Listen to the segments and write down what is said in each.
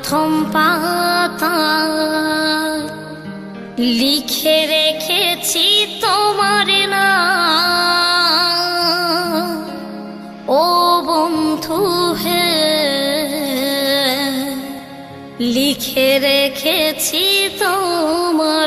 প্রথম পাতা লিখে রেখেছি তোমার না ও বন্ধু হে লিখে রেখেছি তোমার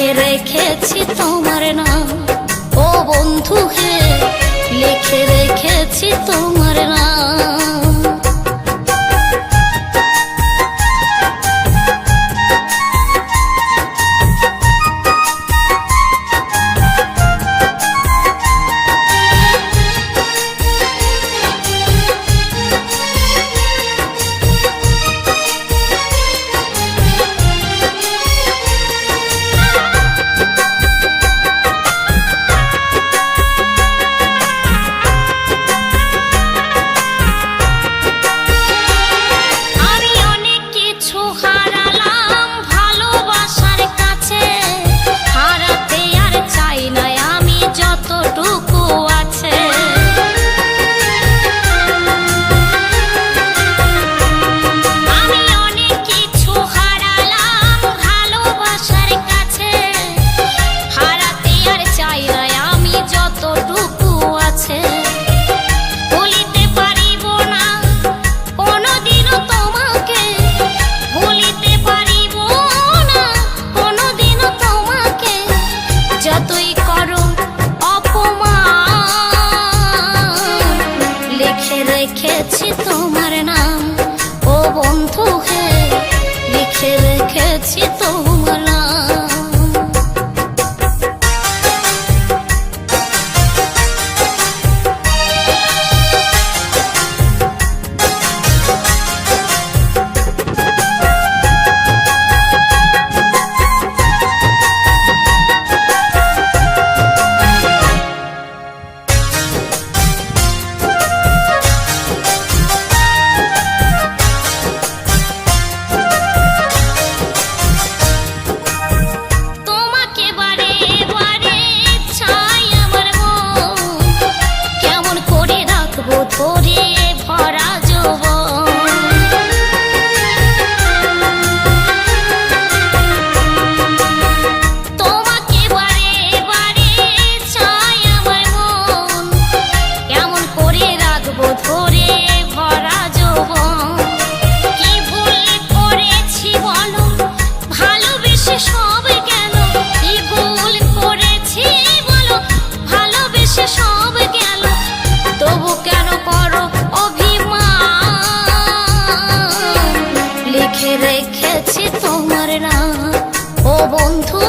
লিখে রেখেছি তোমার নাম। ও বন্ধু বন্ধুকে লিখে রেখেছি তোমার নাম। রেখেছি তোমার নাম। ও বন্ধু হে লিখে রেখেছি তোমার বন্ধু